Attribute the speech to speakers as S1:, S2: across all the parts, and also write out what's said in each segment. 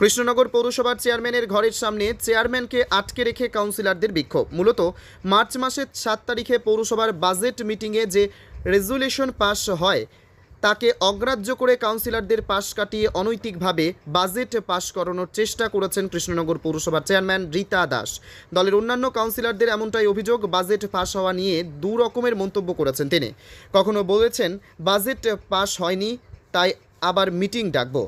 S1: কৃষ্ণনগর পৌরসভার চেয়ারম্যানের ঘরের সামনে চেয়ারম্যানকে আটকে রেখে কাউন্সিলরদের বিক্ষোভ। মূলত মার্চ মাসের সাত তারিখে পৌরসভার বাজেট মিটিংয়ে যে রেজুলেশন পাস হয়, তাকে অগ্রাহ্য করে কাউন্সিলরদের পাশ কাটিয়ে অনৈতিকভাবে বাজেট পাশ করানোর চেষ্টা করেছেন কৃষ্ণনগর পৌরসভার চেয়ারম্যান রীতা দাস। দলের অন্যান্য কাউন্সিলরদের এমনটাই অভিযোগ, বাজেট পাশ হওয়া নিয়ে দু রকমের মন্তব্য করেছেন তিনি। কখনো বলেছেন, বাজেট পাশ হয়নি, তাই আবার মিটিং ডাকবো।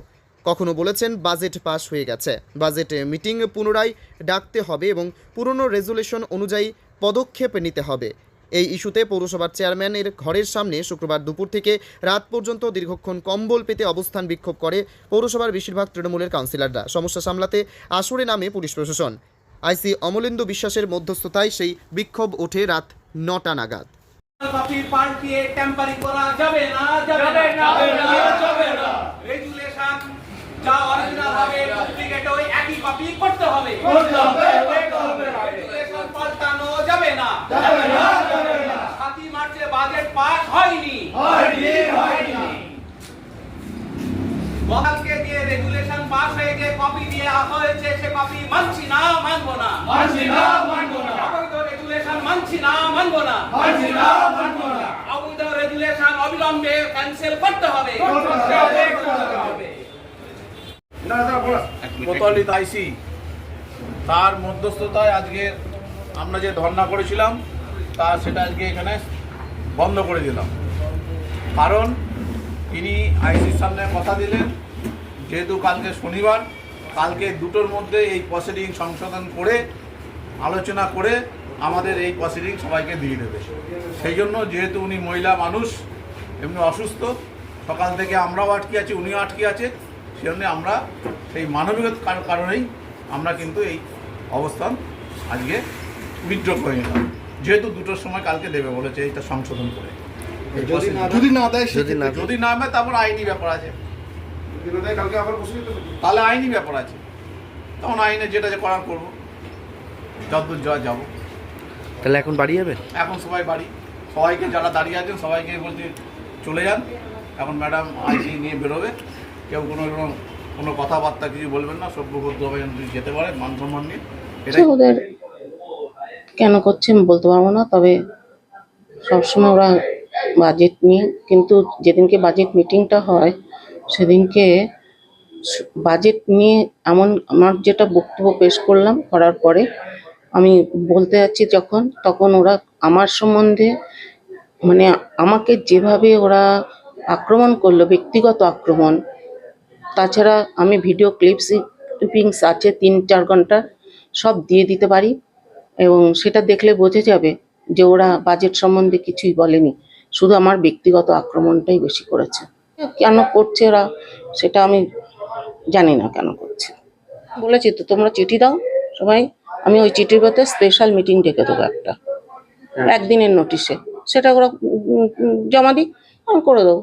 S1: কখনো বলেছেন বাজেট পাস হয়ে গেছে। বাজেট মিটিং পুনরায় ডাকতে হবে এবং পুরনো রেজুলেশন অনুযায়ী পদক্ষেপ নিতে হবে। এই ইস্যুতে পৌরসভার চেয়ারম্যানের ঘরের সামনে শুক্রবার দুপুর থেকে রাত পর্যন্ত দীর্ঘক্ষণ কম্বল পেতে অবস্থান বিক্ষোভ করে পৌরসভার বেশিরভাগ তৃণমূলের কাউন্সিলররা। সমস্যা সামলাতে আসরে নামে পুলিশ প্রশাসন। আইসি অমলেন্দু বিশ্বাসের মধ্যস্থতায় সেই বিক্ষোভ ওঠে রাত নটা নাগাদ।
S2: পাল্টিয়ে করা যাবে না যাবে না। যাবে না রেগুলেশন যা অরিজিনাল হবে ডুপ্লিকেট ওই একই কপি করতে হবে। করতে হবে রেগুলেশন পাল্টানো যাবে না। যাবে না যাবে না সাতই মার্চে বাজেট পাস হয়নি। হয়নি হয়নি। গতকালকে যে রেগুলেশন পাস হয়ে যে কপি দিয়ে আসা হয়েছে সে কপি মানছি না মানবো না। মানছি না মানবো না। অবৈধ রেগুলেশন মানছি না মানবো না। মানছি না মানবো না। অবৈধ রেগুলেশন অবিলম্বে ক্যান্সেল করতে হবে। করতে হবে করতে হবে।
S3: কোতোয়ালি আইসি তার মধ্যস্থতায় আজকে আমরা যে ধর্ণা করেছিলাম, তা সেটা আজকে এখানে বন্ধ করে দিলাম। কারণ তিনি আইসির সামনে কথা দিলেন, যেহেতু কালকে শনিবার, কালকে দুটোর মধ্যে এই প্রসিডিং সংশোধন করে, আলোচনা করে আমাদের এই প্রসিডিং সবাইকে দিয়ে দেবে। সেই জন্য যেহেতু উনি মহিলা মানুষ, এমনি অসুস্থ, সকাল থেকে আমরাও আটকে আছি, উনিও আটকে আছে সেজন্য আমরা সেই মানবিকতার কার- কারণেই আমরা কিন্তু এই অবস্থান আজকে উইথড্র করে নিলাম। যেহেতু দুটোর সময় কালকে দেবে বলেছে এটা সংশোধন করে।
S4: যদি না দেয়
S1: যদি না
S3: যদি না হয় তারপর আইনি ব্যাপার আছে। তাহলে আইনি ব্যাপার আছে। তখন আইনে যেটা যে করার করব। যতদূর যাওয়া যাব।
S5: তাহলে এখন বাড়ি যাবেন
S3: এখন সবাই বাড়ি। সবাইকে যারা দাঁড়িয়ে আছেন সবাইকে বলছি চলে যান। এখন ম্যাডাম আইসি নিয়ে বেরোবে। কেউ কোনো রকম কোনো কথাবার্তা কিছু বলবেন না সভ্যভদ্রভাবে যেন যেতে পারে মান সম্মান নিয়ে
S6: ওদের কেন করছে আমি বলতে পারব না, তবে সবসময় ওরা বাজেট নিয়ে, কিন্তু যেদিনকে বাজেট মিটিংটা হয়, সেদিনকে বাজেট নিয়ে এমন আমার যেটা বক্তব্য পেশ করলাম করার পরে, আমি বলতে যাচ্ছি যখন, তখন ওরা আমার সম্বন্ধে মানে আমাকে যেভাবে ওরা আক্রমণ করল, ব্যক্তিগত আক্রমণ তাছাড়া আমি ভিডিও ক্লিপস ক্লিপিংস আছে তিন চার ঘণ্টা সব দিয়ে দিতে পারি। এবং সেটা দেখলে বোঝা যাবে যে ওরা বাজেট সম্বন্ধে কিছুই বলেনি। শুধু আমার ব্যক্তিগত আক্রমণটাই বেশি করেছে। কেন করছে ওরা সেটা আমি জানি না কেন করছে। বলেছি তো তোমরা চিঠি দাও সবাই। আমি ওই চিঠির মধ্যে স্পেশাল মিটিং ডেকে দেবো একটা। একদিনের নোটিশে সেটা ওরা জমা দিই আমি করে দেবো।